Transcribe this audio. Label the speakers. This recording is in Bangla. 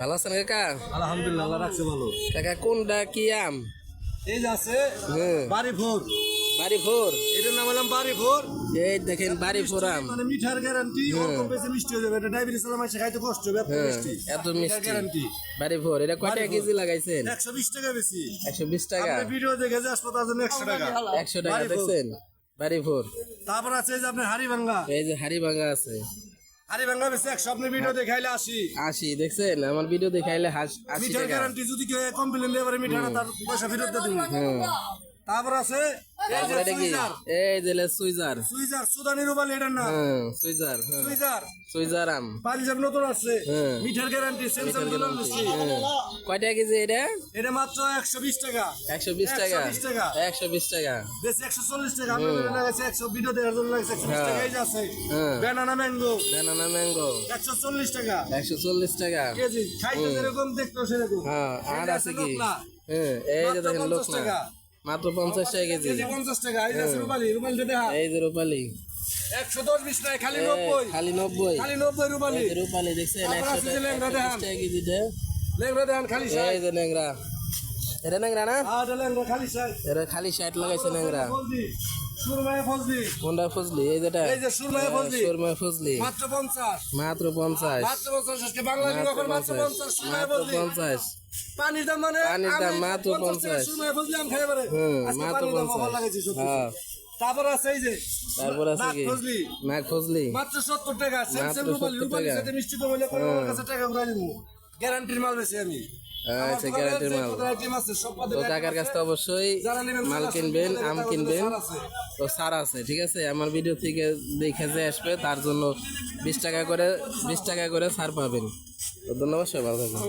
Speaker 1: ভালো আছেন কাকা?
Speaker 2: আলহামদুলিল্লাহ আল্লাহ রাখছে ভালো।
Speaker 1: কাকা কোনটা কি আম?
Speaker 2: এই যে আছে
Speaker 1: হ্যাঁ।
Speaker 2: বাড়ি ভোর
Speaker 1: বাড়ি ফোর
Speaker 2: এটার নাম হলাম বাড়ি ভোর
Speaker 1: এই দেখেন বাড়ি ফোর আম।
Speaker 2: মানে মিঠার গ্যারান্টি অল্প বেশি মিষ্টি হয়ে যাবে। এটা ডায়াবেটিস আলা মাসে খাইতে কষ্ট হবে এত
Speaker 1: হ্যাঁ
Speaker 2: মিষ্টি।
Speaker 1: এত মিষ্টি।
Speaker 2: গ্যারান্টি
Speaker 1: বাড়ি ফোর এটা কয়টা
Speaker 2: বাড়ি
Speaker 1: কেজি লাগাইছেন?
Speaker 2: একশো বিশ টাকা বেশি।
Speaker 1: একশো বিশ টাকা?
Speaker 2: আপনি ভিডিও দেখে যে হাসপাতাল জন্য একশো টাকা।
Speaker 1: একশো টাকা দেখছেন? বাড়ি ফোর
Speaker 2: তারপর আছে এই যে আপনার হাড়ি ভাঙ্গা
Speaker 1: এই যে হাড়ি ভাঙা আছে।
Speaker 2: হাড়ি ভাঙ্গা বেশি একশো আপনি ভিডিও দেখাইলে আসি।
Speaker 1: আসি দেখছেন? আমার ভিডিও দেখাইলে হাস- আসি
Speaker 2: গ্যারান্টি যদি কেউ কমপ্লেন পারে মিঠাটা তার পয়সা ফেরত দিয়ে
Speaker 1: হ্যাঁ।
Speaker 2: তারপর আছে এই যে
Speaker 1: কি?
Speaker 2: সুইজার।
Speaker 1: সুইজার।
Speaker 2: সুইজার সুদানি রুবালি এটার না?
Speaker 1: হ্যাঁ সুইজার হ্যাঁ।
Speaker 2: সুইজার।
Speaker 1: সুইজার আম।
Speaker 2: পাঞ্জাব নতুন আসছে।
Speaker 1: হ্যাঁ।
Speaker 2: মিঠার গ্যারান্টি সেন্সার
Speaker 1: হ্যাঁ। কয়টা কেজি এটা?
Speaker 2: এটা মাত্র একশো বিশ টাকা।
Speaker 1: একশো বিশ টাকা?
Speaker 2: 120 টাকা।
Speaker 1: একশো বিশ টাকা।
Speaker 2: বেশি একশো চল্লিশ টাকা। আমি লাগাইছি একশো ভিডিও দেওয়ার জন্য লাগাইছি একশো বিশ
Speaker 1: হ্যাঁ।
Speaker 2: টাকা এই আছে ব্যানানা ম্যাঙ্গো
Speaker 1: ব্যানানা ম্যাঙ্গো
Speaker 2: একশো চল্লিশ টাকা।
Speaker 1: একশো চল্লিশ টাকা।
Speaker 2: কেজি। খাইতে যেরকম দেখতো সেরকম।
Speaker 1: হ্যাঁ আর আছে কি?
Speaker 2: লোকনা,
Speaker 1: হ্যাঁ এই যে দেখেন লোক না।
Speaker 2: টাকা।
Speaker 1: মাত্র পঞ্চাশ টাকা কেজি।
Speaker 2: পঞ্চাশ টাকা এই যে আছে রুমালি দেখা।
Speaker 1: এই যে রূপালি
Speaker 2: একশো দশ বিশ টাকা খালি নব্বই।
Speaker 1: খালি নব্বই।
Speaker 2: খালি নব্বই
Speaker 1: যে রূপালি দেখছেন একশো টাকা কেজি
Speaker 2: লেংরা দেখান খালি
Speaker 1: এই যে ন্যাংরা এটা ন্যাংরা না?
Speaker 2: এটা খালি ষাট
Speaker 1: লাগাইছে ন্যাংরা। কোনটা ফজলি? এই যেটা
Speaker 2: এই যে সুরমায় ফজলি। মাত্র
Speaker 1: মাত্র
Speaker 2: মাত্র আজকে বাংলা
Speaker 1: মাত্র
Speaker 2: সুরমায় ফজলি।
Speaker 1: পঞ্চাশ।
Speaker 2: পানির দাম মানে
Speaker 1: পানির দাম মাত্র
Speaker 2: 50 সুরমায় ফজলি আম খাই পারে। আজকে পানির দাম অফার
Speaker 1: পঞ্চাশ
Speaker 2: লাগাইছি তারপর আছে এই যে
Speaker 1: তারপর আছে কি?
Speaker 2: ফজলি।
Speaker 1: নাক ফজলি।
Speaker 2: মাত্র সত্তর টাকা সেম সেম রুপালি। রুপালির সাথে মিষ্টি কমাইলে করে আমার কাছে টাকা ঘুরাই দিব। গ্যারান্টির মাল বেশি আমি।
Speaker 1: আচ্ছা গ্যারান্টির মাল। তো কাকার কাছ থেকে অবশ্যই মাল কিনবেন আম কিনবেন। তো সার আছে ঠিক আছে? আমার ভিডিও থেকে দেখে যে আসবে তার জন্য বিশ টাকা করে বিশ টাকা করে ছাড় পাবেন। তো ধন্যবাদ সবাই ভালো থাকবেন।